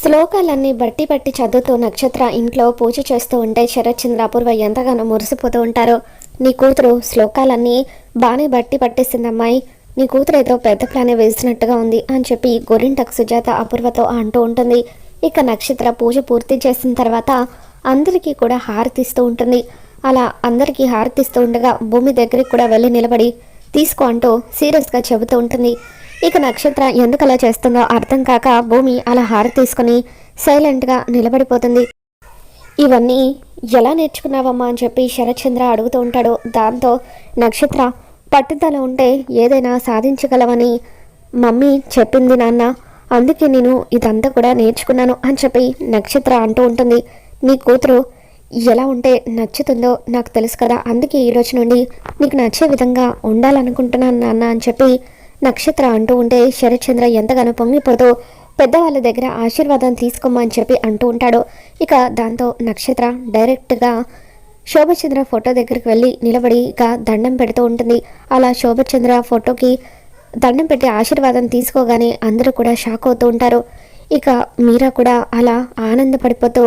శ్లోకాలన్నీ బట్టి బట్టి చదువుతూ నక్షత్ర ఇంట్లో పూజ చేస్తూ ఉంటే శరత్చంద్ర అపూర్వ ఎంతగానో మురిసిపోతూ ఉంటారు. నీ కూతురు శ్లోకాలన్నీ బాగానే బట్టి పట్టేసింది అమ్మాయి నీ కూతురు ఏదో పెద్ద ప్లానే వేసినట్టుగా ఉంది అని చెప్పి గొరింటకు సుజాత అపూర్వతో అంటూ ఉంటుంది. ఇక నక్షత్ర పూజ పూర్తి చేసిన తర్వాత అందరికీ కూడా హారతిస్తూ ఉంటుంది. అలా అందరికీ హారతిస్తూ ఉండగా భూమి దగ్గరికి కూడా వెళ్ళి నిలబడి తీసుకో అంటూ సీరియస్గా చెబుతూ ఉంటుంది. ఇక నక్షత్ర ఎందుకు అలా చేస్తుందో అర్థం కాక భూమి అలా హార తీసుకుని సైలెంట్గా నిలబడిపోతుంది. ఇవన్నీ ఎలా నేర్చుకున్నావమ్మా అని చెప్పి శరత్చంద్ర అడుగుతూ ఉంటాడు. దాంతో నక్షత్ర పట్టుదల ఉంటే ఏదైనా సాధించగలవని మమ్మీ చెప్పింది నాన్న. అందుకే నేను ఇదంతా కూడా నేర్చుకున్నాను అని చెప్పి నక్షత్ర అంటూ ఉంటుంది. నీ కూతురు ఎలా ఉంటే నచ్చుతుందో నాకు తెలుసు కదా. అందుకే ఈ రోజు నుండి నీకు నచ్చే విధంగా ఉండాలనుకుంటున్నాను నాన్న అని చెప్పి నక్షత్ర అంటూ ఉంటే శరత్చంద్ర ఎంతగానో పొంగిపోతూ పెద్దవాళ్ళ దగ్గర ఆశీర్వాదం తీసుకోమని చెప్పి అంటూ ఉంటాడు. ఇక దాంతో నక్షత్ర డైరెక్ట్గా శోభచంద్ర ఫోటో దగ్గరికి వెళ్ళి నిలబడి ఇక దండం పెడుతూ ఉంటుంది. అలా శోభచంద్ర ఫోటోకి దండం పెట్టి ఆశీర్వాదం తీసుకోగానే అందరూ కూడా షాక్ అవుతూ ఉంటారు. ఇక మీరా కూడా అలా ఆనందపడిపోతూ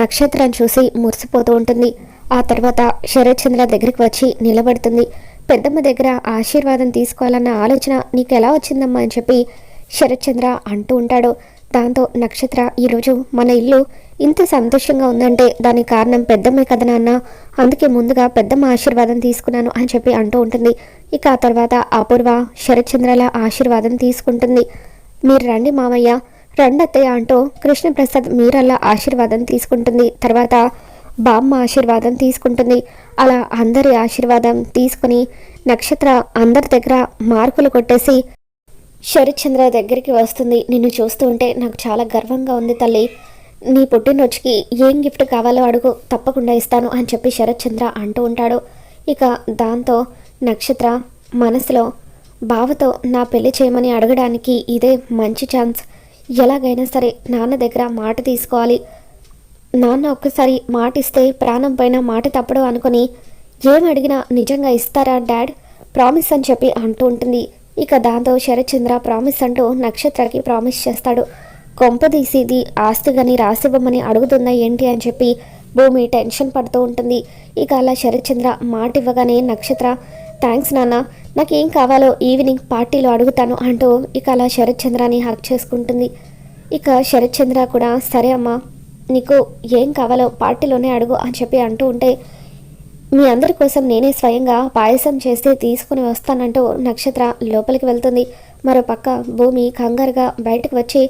నక్షత్రం చూసి మురిసిపోతూ ఉంటుంది. ఆ తర్వాత శరత్చంద్ర దగ్గరికి వచ్చి నిలబడుతుంది. పెద్దమ్మ దగ్గర ఆశీర్వాదం తీసుకోవాలన్న ఆలోచన నీకు ఎలా వచ్చిందమ్మా అని చెప్పి శరత్చంద్ర అంటూ ఉంటాడు. దాంతో నక్షత్ర ఈరోజు మన ఇల్లు ఇంత సంతోషంగా ఉందంటే దానికి కారణం పెద్దమ్మే కదా నాన్న. అందుకే ముందుగా పెద్దమ్మ ఆశీర్వాదం తీసుకున్నాను అని చెప్పి అంటూ ఉంటుంది. ఇక ఆ తర్వాత అపూర్వ శరత్చంద్రల ఆశీర్వాదం తీసుకుంటుంది. మీరు రండి మామయ్య. రండత్తయ్య అంటూ కృష్ణప్రసాద్ మీరల్లా ఆశీర్వాదం తీసుకుంటుంది. తర్వాత బామ్మ ఆశీర్వాదం తీసుకుంటుంది. అలా అందరి ఆశీర్వాదం తీసుకుని నక్షత్ర అందరి దగ్గర మార్కులు కొట్టేసి శరత్చంద్ర దగ్గరికి వస్తుంది. నిన్ను చూస్తూ ఉంటే నాకు చాలా గర్వంగా ఉంది తల్లి. నీ పుట్టినరోజుకి ఏం గిఫ్ట్ కావాలో అడుగు. తప్పకుండా ఇస్తాను అని చెప్పి శరత్చంద్ర అంటూ ఉంటాడు. ఇక దాంతో నక్షత్ర మనసులో బావతో నా పెళ్ళి చేయమని అడగడానికి ఇదే మంచి ఛాన్స్. ఎలాగైనా సరే నాన్న దగ్గర మాట తీసుకోవాలి. నాన్న ఒక్కసారి మాట ఇస్తే ప్రాణం పైన మాట తప్పడం అనుకుని ఏం అడిగినా నిజంగా ఇస్తారా డాడ్? ప్రామిస్ అని చెప్పి అంటూ ఉంటుంది. ఇక దాంతో శరత్చంద్ర ప్రామిస్ అంటూ నక్షత్రకి ప్రామిస్ చేస్తాడు. కొంపదీసిది ఆస్తి కానీ రాసివ్వమని అడుగుతుందా ఏంటి అని చెప్పి భూమి టెన్షన్ పడుతూ ఉంటుంది. ఇక అలా శరత్చంద్ర మాట ఇవ్వగానే నక్షత్ర థ్యాంక్స్ నాన్న నాకేం కావాలో ఈవినింగ్ పార్టీలో అడుగుతాను అంటూ ఇక అలా శరత్చంద్రాని హక్ చేసుకుంటుంది. ఇక శరత్చంద్ర కూడా సరే అమ్మా నీకు ఏం కావాలో పార్టీలోనే అడుగు అని చెప్పి అంటూ ఉంటే మీ అందరి కోసం నేనే స్వయంగా పాయసం చేస్తే తీసుకుని వస్తానంటూ నక్షత్ర లోపలికి వెళ్తుంది. మరో పక్క భూమి కంగారుగా బయటకు వచ్చి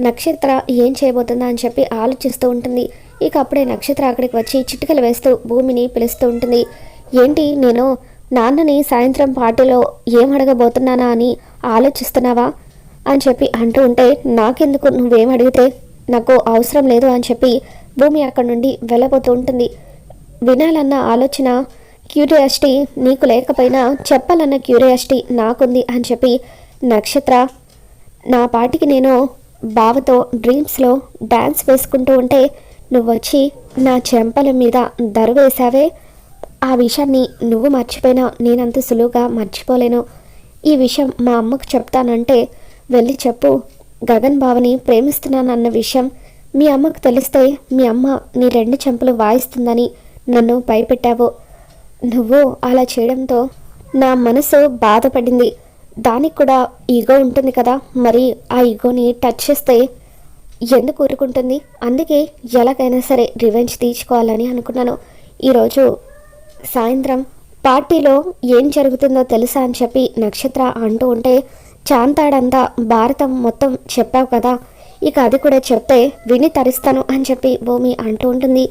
నక్షత్ర ఏం చేయబోతుందా అని చెప్పి ఆలోచిస్తూ ఉంటుంది. ఇక అప్పుడే నక్షత్ర అక్కడికి వచ్చి చిటికలు వేస్తూ భూమిని పిలుస్తూ ఉంటుంది. ఏంటి నేను నాన్నని సాయంత్రం పార్టీలో ఏం అడగబోతున్నానా అని ఆలోచిస్తున్నావా అని చెప్పి అంటూ ఉంటే నాకెందుకు నువ్వేం అడిగితే నాకు అవసరం లేదు అని చెప్పి భూమి అక్కడి నుండి వెళ్ళబోతూ ఉంటుంది. వినాలన్న ఆలోచన క్యూరియాసిటీ నీకు లేకపోయినా చెప్పాలన్న క్యూరియాసిటీ నాకుంది అని చెప్పి నక్షత్ర నా పాటికి నేను బావతో డ్రీమ్స్లో డ్యాన్స్ వేసుకుంటూ ఉంటే నువ్వు వచ్చి నా చెంపల మీద దరువేశావే ఆ విషయాన్ని నువ్వు మర్చిపోయినా నేనంత సులువుగా మర్చిపోలేను. ఈ విషయం మా అమ్మకు చెప్తానంటే వెళ్ళి చెప్పు. గగన్ బావని ప్రేమిస్తున్నానన్న విషయం మీ అమ్మకు తెలిస్తే మీ అమ్మ నీ రెండు చెంపలు వాయిస్తుందని నన్ను భయపెట్టావు. నువ్వు అలా చేయడంతో నా మనసు బాధపడింది. దానికి కూడా ఈగో ఉంటుంది కదా. మరి ఆ ఈగోని టచ్ చేస్తే ఎందుకు ఊరుకుంటుంది? అందుకే ఎలాగైనా సరే రివెంజ్ తీర్చుకోవాలని అనుకున్నాను. ఈరోజు సాయంత్రం పార్టీలో ఏం జరుగుతుందో తెలుసా అని చెప్పి నక్షత్ర అంటూ ఉంటే చాంతాడంతా భారతం మొత్తం చెప్పావు కదా. ఇక అది కూడా చెప్తే విని తరిస్తాను అని చెప్పి భూమి అంటూ ఉంటుంది.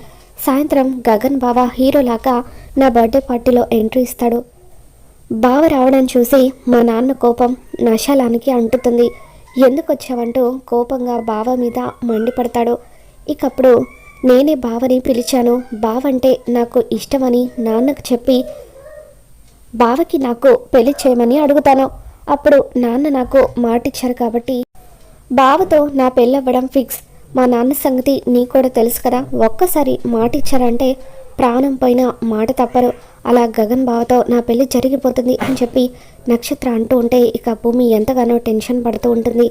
సాయంత్రం గగన్ బావ హీరోలాగా నా బర్త్డే పార్టీలో ఎంట్రీ ఇస్తాడు. బావ రావడం చూసి మా నాన్న కోపం నశాలానికి అంటుతుంది. ఎందుకు వచ్చావంటూ కోపంగా బావ మీద మండిపడతాడు. ఇకప్పుడు నేనే బావని పిలిచాను. బావంటే నాకు ఇష్టమని నాన్నకు చెప్పి బావకి నాకు పెళ్ళి చేయమని అడుగుతాను. అప్పుడు నాన్న నాకు మాటిచ్చారు కాబట్టి బావతో నా పెళ్ళవ్వడం ఫిక్స్. మా నాన్న సంగతి నీకు కూడా తెలుసు కదా. ఒక్కసారి మాటిచ్చారంటే ప్రాణం పైన మాట తప్పరు. అలా గగన్ బావతో నా పెళ్ళి జరిగిపోతుంది అని చెప్పి నక్షత్ర అంటూ ఉంటే ఇక భూమి ఎంతగానో టెన్షన్ పడుతూ ఉంటుంది.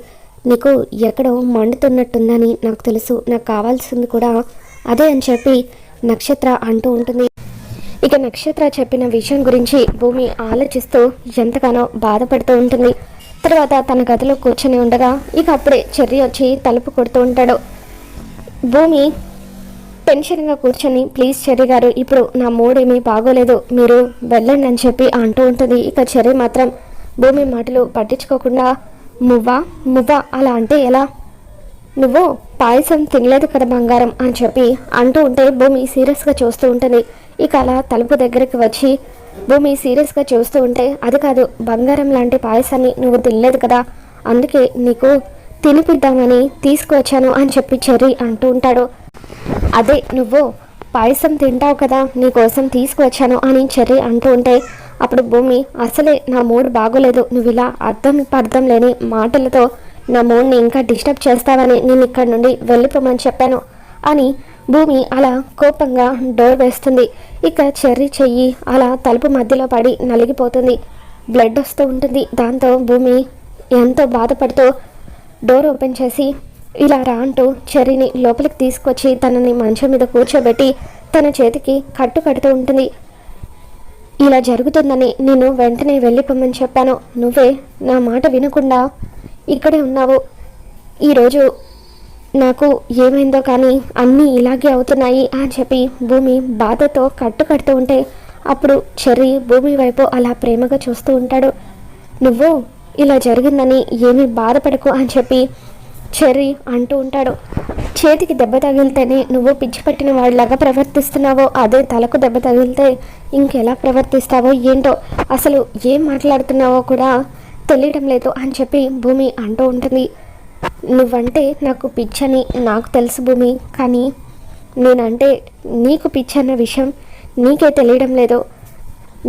నీకు ఎక్కడో మండుతున్నట్టుందని నాకు తెలుసు. నాకు కావాల్సింది కూడా అదే అని చెప్పి నక్షత్ర అంటూ ఉంటుంది. ఇక నక్షత్ర చెప్పిన విషయం గురించి భూమి ఆలోచిస్తూ ఎంతగానో బాధపడుతూ ఉంటుంది. తర్వాత తన గదిలో కూర్చొని ఉండగా ఇక అప్పుడే చెర్రి వచ్చి తలుపు కొడుతూ ఉంటాడు. భూమి టెన్షన్గా కూర్చొని ప్లీజ్ చెర్రి గారు ఇప్పుడు నా మూడేమీ బాగోలేదు. మీరు వెళ్ళండి అని చెప్పి అంటూ ఉంటుంది. ఇక చెర్రి మాత్రం భూమి మాటలు పట్టించుకోకుండా మువ్వా మువ్వా అలా అంటే ఎలా? నువ్వు పాయసం తినలేదు కదా బంగారం అని చెప్పి అంటూ ఉంటే భూమి సీరియస్గా చూస్తూ ఉంటుంది. ఇక అలా తలుపు దగ్గరికి వచ్చి భూమి సీరియస్గా చూస్తూ ఉంటే అది కాదు బంగారం లాంటి పాయసాన్ని నువ్వు తినలేదు కదా అందుకే నీకు తినిపిద్దామని తీసుకువచ్చాను అని చెప్పి చెర్రి అంటూ ఉంటాడు. అదే నువ్వు పాయసం తింటావు కదా నీకోసం తీసుకువచ్చాను అని చెర్రి అంటూ ఉంటే అప్పుడు భూమి అసలే నా మూడు బాగోలేదు నువ్వు ఇలా అర్థం పర్థం లేని మాటలతో నా మూడ్ని ఇంకా డిస్టర్బ్ చేస్తావని నేను ఇక్కడ నుండి వెళ్ళిపోమని చెప్పాను. అని భూమి అలా కోపంగా డోర్ వేస్తుంది. ఇక చెర్రి చెయ్యి అలా తలుపు మధ్యలో పడి నలిగిపోతుంది. బ్లడ్ వస్తూ ఉంటుంది. దాంతో భూమి ఎంతో బాధపడుతూ డోర్ ఓపెన్ చేసి ఇలా రా అంటూ చెర్రీని లోపలికి తీసుకొచ్చి తనని మంచం మీద కూర్చోబెట్టి తన చేతికి కట్టు కడుతూ ఉంటుంది. ఇలా జరుగుతుందని నేను వెంటనే వెళ్ళిపోమని చెప్పాను. నువ్వే నా మాట వినకుండా ఇక్కడే ఉన్నావు. ఈరోజు నాకు ఏమైందో కానీ అన్నీ ఇలాగే అవుతున్నాయి అని చెప్పి భూమి బాధతో కట్టు కడుతూ ఉంటే అప్పుడు చెర్రి భూమి వైపు అలా ప్రేమగా చూస్తూ ఉంటాడు. నువ్వు ఇలా జరిగిందని ఏమీ బాధపడకు అని చెప్పి చెర్రి అంటూ ఉంటాడు. చేతికి దెబ్బ తగిలితేనే నువ్వు పిచ్చి పట్టిన వాళ్ళలాగా ప్రవర్తిస్తున్నావో అదే తలకు దెబ్బ తగిలితే ఇంకెలా ప్రవర్తిస్తావో ఏంటో అసలు ఏం మాట్లాడుతున్నావో కూడా తెలియడం లేదు అని చెప్పి భూమి అంటూ ఉంటుంది. నువ్వంటే నాకు పిచ్చని నాకు తెలుసు భూమి కానీ నేనంటే నీకు పిచ్చన్న విషయం నీకే తెలియడం లేదు.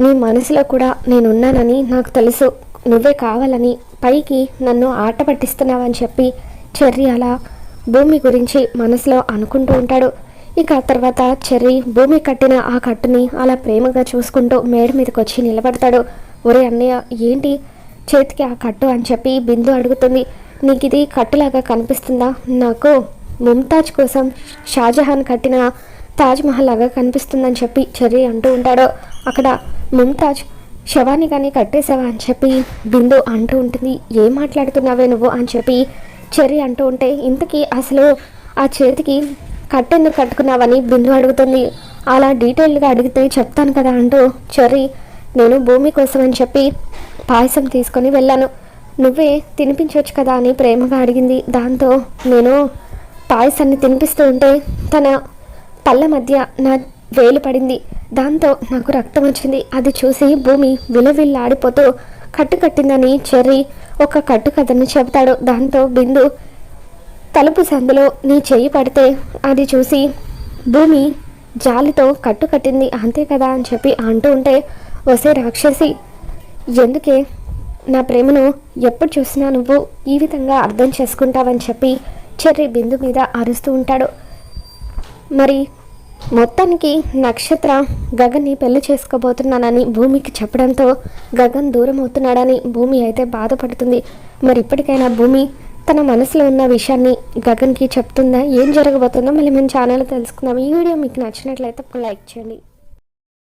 నీ మనసులో కూడా నేనున్నానని నాకు తెలుసు. నువ్వే కావాలని పైకి నన్ను ఆట పట్టిస్తున్నావని చెప్పి చెర్రి అలా భూమి గురించి మనసులో అనుకుంటూ ఉంటాడు. ఇక ఆ తర్వాత చెర్రి భూమి కట్టిన ఆ కట్టుని అలా ప్రేమగా చూసుకుంటూ మేడ మీదకి వచ్చి నిలబడతాడు. ఒరే అన్నయ్య ఏంటి? చేతికి ఆ కట్టు అని చెప్పి బిందు అడుగుతుంది. నీకు ఇది కట్టులాగా కనిపిస్తుందా? నాకు ముంతాజ్ కోసం షాజహాన్ కట్టిన తాజ్మహల్ లాగా కనిపిస్తుందని చెప్పి చెర్రి అంటూ ఉంటాడు. అక్కడ ముంతాజ్ శవాన్ని కానీ కట్టేసావా అని చెప్పి బిందు అంటూ ఉంటుంది. ఏం మాట్లాడుతున్నావే నువ్వు అని చెప్పి చెర్రి అంటూ ఉంటే ఇంతకీ అసలు ఆ చేతికి కట్టెందుకు కట్టుకున్నావని బిందు అడుగుతుంది. అలా డీటెయిల్గా అడిగితే చెప్తాను కదా అంటూ చెర్రి నేను భూమి కోసం అని చెప్పి పాయసం తీసుకొని వెళ్ళాను. నువ్వే తినిపించవచ్చు కదా అని ప్రేమగా అడిగింది. దాంతో నేను పాయసాన్ని తినిపిస్తూ ఉంటే తన పళ్ళ మధ్య నా వేలు పడింది. దాంతో నాకు రక్తం వచ్చింది. అది చూసి భూమి విలవిల్లాడిపోతూ కట్టు కట్టిందని చెర్రి ఒక కట్టు కథను చెబుతాడు. దాంతో బిందు తలుపు సందులో నీ చెయ్యి పడితే అది చూసి భూమి జాలితో కట్టు కట్టింది. అంతే కదా అని చెప్పి అంటూ ఉంటే వసే రాక్షసి ఎందుకే? నా ప్రేమను ఎప్పుడు చూసినా నువ్వు ఈ విధంగా అర్థం చేసుకుంటావని చెప్పి చెర్రి బిందు మీద అరుస్తూ ఉంటాడు. మరి మొత్తానికి నక్షత్ర గగన్ని పెళ్ళి చేసుకోబోతున్నానని భూమికి చెప్పడంతో గగన్ దూరం అవుతున్నాడని భూమి అయితే బాధపడుతుంది. మరి ఇప్పటికైనా భూమి తన మనసులో ఉన్న విషయాన్ని గగన్కి చెప్తుందా? ఏం జరగబోతుందో మళ్ళీ మన ఛానల్ తెలుసుకుందాం. ఈ వీడియో మీకు నచ్చినట్లయితే లైక్ చేయండి.